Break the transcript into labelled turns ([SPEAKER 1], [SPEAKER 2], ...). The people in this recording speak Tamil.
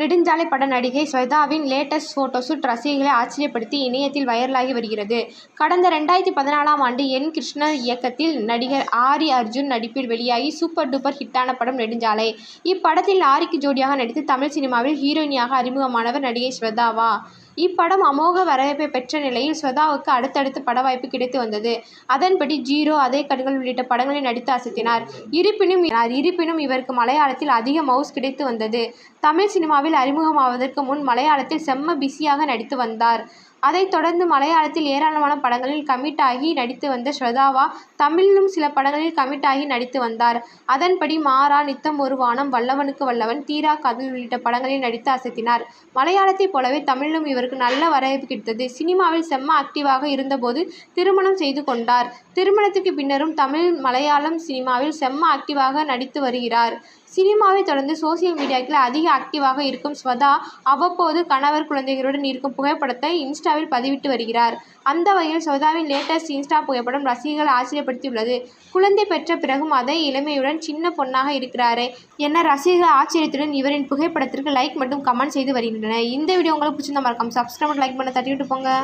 [SPEAKER 1] நெடுஞ்சாலை பட நடிகை ஸ்வேதாவின் லேட்டஸ்ட் ஃபோட்டோஷூட் ரசிகர்களை ஆச்சரியப்படுத்தி இணையத்தில் வைரலாகி வருகிறது. கடந்த ரெண்டாயிரத்தி பதினாலாம் ஆண்டு என். கிருஷ்ணன் இயக்கத்தில் நடிகர் ஆரி அர்ஜுன் நடிப்பில் வெளியாகி சூப்பர் டூப்பர் ஹிட்டான படம் நெடுஞ்சாலை. இப்படத்தில் ஆரிக்கு ஜோடியாக நடித்து தமிழ் சினிமாவில் ஹீரோயினியாக அறிமுகமானவர் நடிகை ஸ்வேதாவா. இப்படம் அமோக வரவேற்பை பெற்ற நிலையில் ஸ்வேதாவுக்கு அடுத்தடுத்து பட வாய்ப்பு கிடைத்து வந்தது. அதன்படி ஜீரோ, அதே கண்கள் உள்ளிட்ட படங்களில் நடித்து அசத்தினார். இருப்பினும் இருப்பினும் இவருக்கு மலையாளத்தில் அதிக மவுஸ் கிடைத்து வந்தது. தமிழ் சினிமாவில் அறிமுகமாவதற்கு முன் மலையாளத்தில் செம்ம பிஸியாக நடித்து வந்தார். அதைத் தொடர்ந்து மலையாளத்தில் ஏராளமான படங்களில் கமிட் ஆகி நடித்து வந்த ஸ்ரதாவா தமிழிலும் சில படங்களில் கமிட் ஆகி நடித்து வந்தார். அதன்படி மாறா, நித்தம் ஒரு வானம், வல்லவனுக்கு வல்லவன், தீரா காதல் உள்ளிட்ட படங்களில் நடித்து அசத்தினார். மலையாளத்தைப் போலவே தமிழிலும் இவருக்கு நல்ல வரவேற்பு கிடைத்தது. சினிமாவில் செம்ம ஆக்டிவாக இருந்தபோது திருமணம் செய்து கொண்டார். திருமணத்திற்கு பின்னரும் தமிழ், மலையாளம் சினிமாவில் செம்ம ஆக்டிவாக நடித்து வருகிறார். சினிமாவை தொடர்ந்து சோசியல் மீடியாக்களில் அதிக ஆக்டிவாக இருக்கும் ஸ்வதா அவ்வப்போது கணவர், குழந்தைகளுடன் இருக்கும் புகைப்படத்தை இன்ஸ்டாவில் பதிவிட்டு வருகிறார். அந்த வகையில் ஸ்வதாவின் லேட்டஸ்ட் இன்ஸ்டா புகைப்படம் ரசிகர்கள் ஆச்சரியப்படுத்தியுள்ளது. குழந்தை பெற்ற பிறகும் அதே இளமையுடன் சின்ன பொண்ணாக இருக்கிறாரே என ரசிகர்கள் ஆச்சரியத்துடன் இவரின் புகைப்படத்திற்கு லைக் மற்றும் கமெண்ட் செய்து வருகின்றனர். இந்த வீடியோ உங்களுக்கு பிடிச்சிருந்தா மறக்காம சப்ஸ்கிரைப் லைக் பண்ண தட்டி விட்டு போங்க.